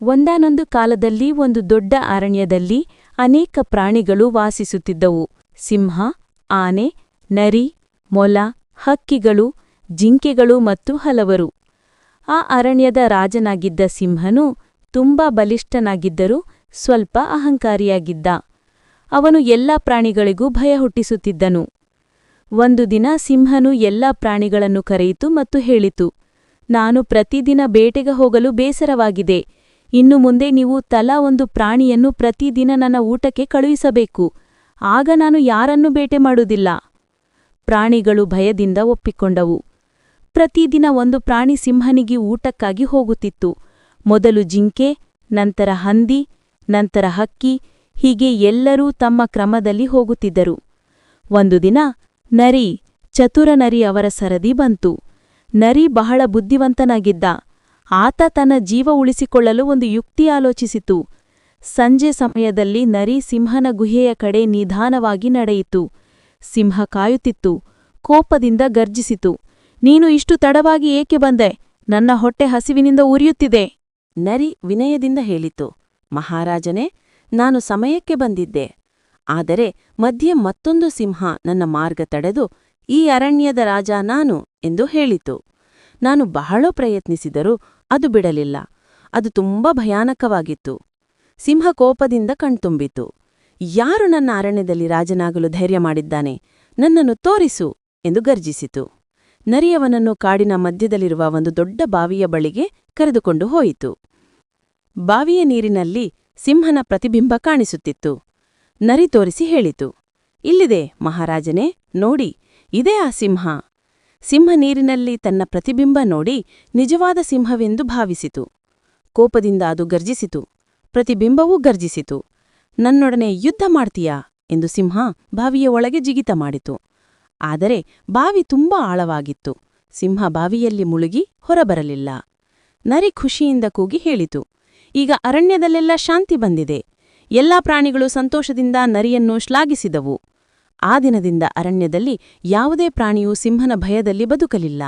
ಒಂದಾನೊಂದು ಕಾಲದಲ್ಲಿ ಒಂದು ದೊಡ್ಡ ಅರಣ್ಯದಲ್ಲಿ ಅನೇಕ ಪ್ರಾಣಿಗಳು ವಾಸಿಸುತ್ತಿದ್ದವು. ಸಿಂಹ, ಆನೆ, ನರಿ, ಮೊಲ, ಹಕ್ಕಿಗಳು, ಜಿಂಕೆಗಳು ಮತ್ತು ಹಲವರು. ಆ ಅರಣ್ಯದ ರಾಜನಾಗಿದ್ದ ಸಿಂಹನು ತುಂಬಾ ಬಲಿಷ್ಠನಾಗಿದ್ದರೂ ಸ್ವಲ್ಪ ಅಹಂಕಾರಿಯಾಗಿದ್ದ. ಅವನು ಎಲ್ಲಾ ಪ್ರಾಣಿಗಳಿಗೂ ಭಯ ಹುಟ್ಟಿಸುತ್ತಿದ್ದನು. ಒಂದು ದಿನ ಸಿಂಹನು ಎಲ್ಲಾ ಪ್ರಾಣಿಗಳನ್ನು ಕರೆಯಿತು ಮತ್ತು ಹೇಳಿತು, ನಾನು ಪ್ರತಿದಿನ ಬೇಟೆಗೆ ಹೋಗಲು ಬೇಸರವಾಗಿದೆ. ಇನ್ನು ಮುಂದೆ ನೀವು ತಲಾ ಒಂದು ಪ್ರಾಣಿಯನ್ನು ಪ್ರತಿದಿನ ನನ್ನ ಊಟಕ್ಕೆ ಕಳುಹಿಸಬೇಕು. ಆಗ ನಾನು ಯಾರನ್ನೂ ಬೇಟೆ ಮಾಡುವುದಿಲ್ಲ. ಪ್ರಾಣಿಗಳು ಭಯದಿಂದ ಒಪ್ಪಿಕೊಂಡವು. ಪ್ರತಿದಿನ ಒಂದು ಪ್ರಾಣಿ ಸಿಂಹನಿಗೆ ಊಟಕ್ಕಾಗಿ ಹೋಗುತ್ತಿತ್ತು. ಮೊದಲು ಜಿಂಕೆ, ನಂತರ ಹಂದಿ, ನಂತರ ಹಕ್ಕಿ, ಹೀಗೆ ಎಲ್ಲರೂ ತಮ್ಮ ಕ್ರಮದಲ್ಲಿ ಹೋಗುತ್ತಿದ್ದರು. ಒಂದು ದಿನ ನರಿ, ಚತುರ ನರಿ ಅವರ ಸರದಿ ಬಂತು. ನರಿ ಬಹಳ ಬುದ್ಧಿವಂತನಾಗಿದ್ದ. ಆತ ತನ್ನ ಜೀವ ಉಳಿಸಿಕೊಳ್ಳಲು ಒಂದು ಯುಕ್ತಿ ಆಲೋಚಿಸಿತು. ಸಂಜೆ ಸಮಯದಲ್ಲಿ ನರಿ ಸಿಂಹನ ಗುಹೆಯ ಕಡೆ ನಿಧಾನವಾಗಿ ನಡೆಯಿತು. ಸಿಂಹ ಕಾಯುತ್ತಿತ್ತು, ಕೋಪದಿಂದ ಗರ್ಜಿಸಿತು. ನೀನು ಇಷ್ಟು ತಡವಾಗಿ ಏಕೆ ಬಂದೆ? ನನ್ನ ಹೊಟ್ಟೆ ಹಸಿವಿನಿಂದ ಉರಿಯುತ್ತಿದೆ. ನರಿ ವಿನಯದಿಂದ ಹೇಳಿತು, ಮಹಾರಾಜನೇ, ನಾನು ಸಮಯಕ್ಕೆ ಬಂದಿದ್ದೆ. ಆದರೆ ಮಧ್ಯೆ ಮತ್ತೊಂದು ಸಿಂಹ ನನ್ನ ಮಾರ್ಗ ತಡೆದು ಈ ಅರಣ್ಯದ ರಾಜ ನಾನು ಎಂದು ಹೇಳಿತು. ನಾನು ಬಹಳ ಪ್ರಯತ್ನಿಸಿದರೂ ಅದು ಬಿಡಲಿಲ್ಲ. ಅದು ತುಂಬಾ ಭಯಾನಕವಾಗಿತ್ತು. ಸಿಂಹ ಕೋಪದಿಂದ ಕಣ್ತುಂಬಿತು. ಯಾರು ನನ್ನ ಅರಣ್ಯದಲ್ಲಿ ರಾಜನಾಗಲು ಧೈರ್ಯ ಮಾಡಿದ್ದಾನೆ? ನನ್ನನ್ನು ತೋರಿಸು ಎಂದು ಗರ್ಜಿಸಿತು. ನರಿಯವನನ್ನು ಕಾಡಿನ ಮಧ್ಯದಲ್ಲಿರುವ ಒಂದು ದೊಡ್ಡ ಬಾವಿಯ ಬಳಿಗೆ ಕರೆದುಕೊಂಡು ಹೋಯಿತು. ಬಾವಿಯ ನೀರಿನಲ್ಲಿ ಸಿಂಹನ ಪ್ರತಿಬಿಂಬ ಕಾಣಿಸುತ್ತಿತ್ತು. ನರಿ ತೋರಿಸಿ ಹೇಳಿತು, ಇಲ್ಲಿದೆ ಮಹಾರಾಜನೇ, ನೋಡಿ, ಇದೇ ಆ ಸಿಂಹ. ಸಿಂಹ ನೀರಿನಲ್ಲಿ ತನ್ನ ಪ್ರತಿಬಿಂಬ ನೋಡಿ ನಿಜವಾದ ಸಿಂಹವೆಂದು ಭಾವಿಸಿತು. ಕೋಪದಿಂದ ಅದು ಗರ್ಜಿಸಿತು. ಪ್ರತಿಬಿಂಬವೂ ಗರ್ಜಿಸಿತು. ನನ್ನೊಡನೆ ಯುದ್ಧ ಮಾಡ್ತೀಯಾ? ಎಂದು ಸಿಂಹ ಬಾವಿಯ ಒಳಗೆ ಜಿಗಿತ ಮಾಡಿತು. ಆದರೆ ಬಾವಿ ತುಂಬಾ ಆಳವಾಗಿತ್ತು. ಸಿಂಹ ಬಾವಿಯಲ್ಲಿ ಮುಳುಗಿ ಹೊರಬರಲಿಲ್ಲ. ನರಿ ಖುಷಿಯಿಂದ ಕೂಗಿ ಹೇಳಿತು. ಈಗ ಅರಣ್ಯದಲ್ಲೆಲ್ಲ ಶಾಂತಿ ಬಂದಿದೆ. ಎಲ್ಲಾ ಪ್ರಾಣಿಗಳು ಸಂತೋಷದಿಂದ ನರಿಯನ್ನು ಶ್ಲಾಘಿಸಿದವು. ಆ ದಿನದಿಂದ ಅರಣ್ಯದಲ್ಲಿ ಯಾವುದೇ ಪ್ರಾಣಿಯೂ ಸಿಂಹನ ಭಯದಲ್ಲಿ ಬದುಕಲಿಲ್ಲ.